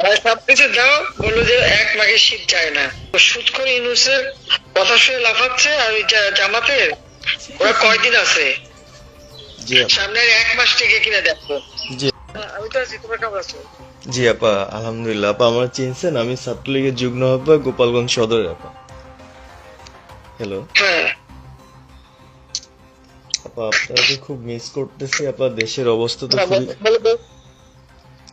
সবকিছু দাও বলল যে এক শীত যায় না। ইউনুসের কথা শুনে লাফাচ্ছে আর ওই জা- জামাতের ওরা কয়দিন আছে? আপা। সামনের এক মাস থেকে কিনা দেখো। জি। আমি তো আছি তোমার কেমন আছো? জি আপা আলহামদুলিল্লাহ। আপা আমার চিনছেন আমি ছাত্রলীগের যুগ্ম আহ্বায়ক গোপালগঞ্জ সদর আপা। হ্যালো হ্যাঁ। আপা আপনাকে খুব মিস করতেছি আপা দেশের অবস্থা তো খুবই।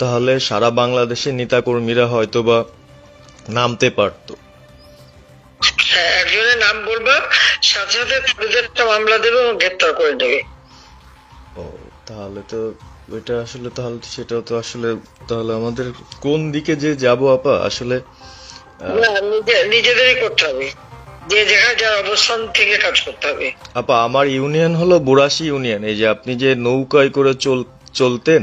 তাহলে সারা বাংলাদেশের নেতাকর্মীরা হয়তোবা নামতে পারতো। একজনের নাম বলবা সাথে সাথে মামলা দেবে এবং গ্রেপ্তার করে নেবে। ও তাহলে তো ওইটা আসলে তাহলে সেটাও তো আসলে তাহলে আমাদের কোন দিকে যে যাব আপা? আসলে নিজেদেরই করতে হবে। যে জায়গায় যার অবস্থান থেকে কাজ করতে হবে। আপা আমার ইউনিয়ন হলো বুড়াশি ইউনিয়ন। এই যে আপনি যে নৌকায় করে চল চলতেন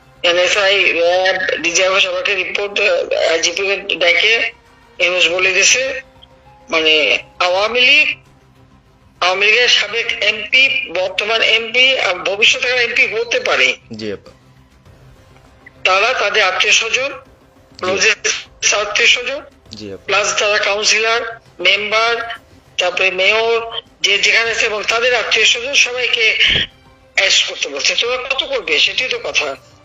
এনএসআই র্যাব ডিজিএফ সবাইকে রিপোর্ট আইজিপি ডেকে এমএস বলে দিছে মানে আওয়ামী লীগ আওয়ামী লীগের সাবেক এমপি বর্তমান এমপি আর ভবিষ্যতে এমপি হতে পারে। তারা তাদের আত্মীয় স্বজন আত্মীয় স্বজন প্লাস যারা কাউন্সিলর মেম্বার তারপরে মেয়র যে যেখানে আছে এবং তাদের আত্মীয় স্বজন সবাইকে অ্যারেস্ট করতে বলছে। তোমরা কত করবে? সেটাই তো কথা।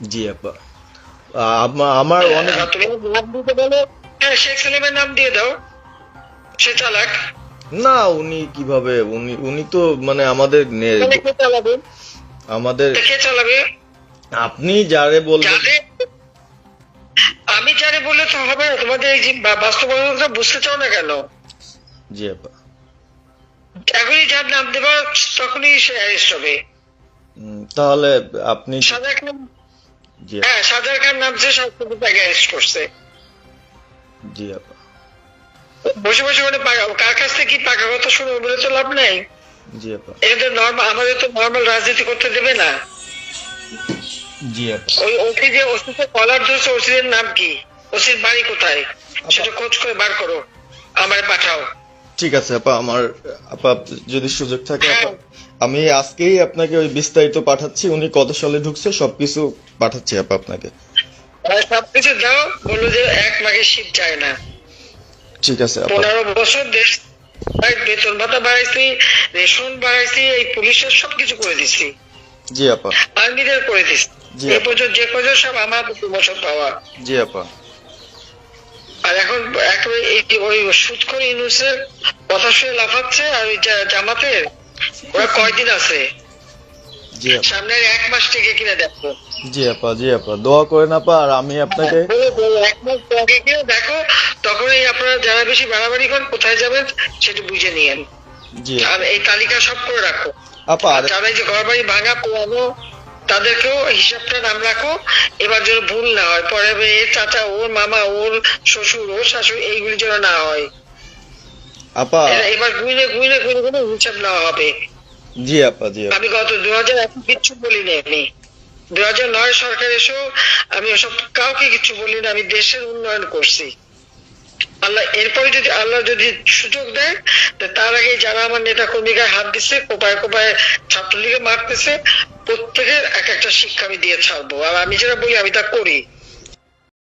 জি আপা। আমার অনেক বলো হ্যাঁ শেখ সেলিমের নাম দিয়ে দাও। সে চালাক। না উনি কীভাবে? উনি উনি তো মানে আমাদের নে- তাহলে কে চালাবে? আমাদের কে চালাবে? আপনি যারে বলবেন আমি জানি বললে তো হবে তোমাদের এই বাস্তবতা বুঝতে চাও না কেন? জি আপা। এখনই যার নাম দেবা তখনই সে হবে তাহলে আপনি সাদা হ্যাঁ সাদা খান নামছে সব কিছু করছে। জি আপা। বসে বসে মানে কার কাছ থেকে কি পাকা কথা শুনে বলে তো লাভ নাই। জি আপা। এটা নর্মাল আমাদের তো নর্মাল রাজনীতি করতে দেবে না। জি আপা। ওই ওসি যে ওসিতে কলার ধরছে ওসিদের নাম কি? ওসির বাড়ি কোথায়? সেটা খোঁজ করে বার করো আমার পাঠাও। ঠিক আছে আপা আমার আপা যদি সুযোগ থাকে আপা। হ্যাঁ। আমি আজকেই আপনাকে ওই বিস্তারিত পাঠাচ্ছি উনি কত সালে ঢুকছে সবকিছু পাঠাচ্ছি আপা আপনাকে। সবকিছু দাও বলল যে এক মাঘে শীত যায় না। ঠিক আছে পনেরো বছর দেশ ভাই বেতন ভাতা বাড়াইছি রেশন বাড়াইছি এই পুলিশের সবকিছু করে দিছি। জি আপা। আর্মিদের করে দিছি। জি। এ পর্যন্ত যে পর্যন্ত সব আমার প্রমোশন পাওয়া। জি আপা। আর এখন এই ওই সুদ করে ইউনুসের কথা শুনে লাফাচ্ছে আর ওই জামাতের ওরা কয়দিন আছে? জি আপা। সামনের এক মাস থেকে কিনে দেখো। জি আপা জি আপা দোয়া করেন আপা আর আমি আপনাকে এক মাস কিনে দেখো তখনই আপনারা যারা বেশি বাড়াবাড়ি করেন কোথায় যাবেন সেটা বুঝে নিয়েন। জি। আর এই তালিকা সব করে রাখো। আপা আর আর যারা যে ঘর বাড়ি ভাঙা পোড়ানো তাদেরকেও হিসাবটা নাম রাখো। এবার যেন ভুল না হয় পরে এর চাচা ওর মামা ওর শ্বশুর ওর শাশুড়ি এইগুলি যেন না হয়। আপা। এবার গুইনে গুইনে গুইনে গুইনে হিসাব নেওয়া হবে। জি আপা জি আমি গত দু হাজার এক কিচ্ছু বলিনি আমি। দু হাজার নয় সরকার এসেও আমি ওসব কাউকে কিছু বলিনি আমি দেশের উন্নয়ন করছি। আল্লাহ এরপরে যদি আল্লাহ যদি সুযোগ দেয় তো তার আগে যারা আমার নেতা কর্মীকে হাত দিচ্ছে কোপায় কোপায় ছাত্রলীগে মারতেছে প্রত্যেকের এক একটা শিক্ষা আমি দিয়ে ছাড়বো। আর আমি যেটা বলি আমি তা করি।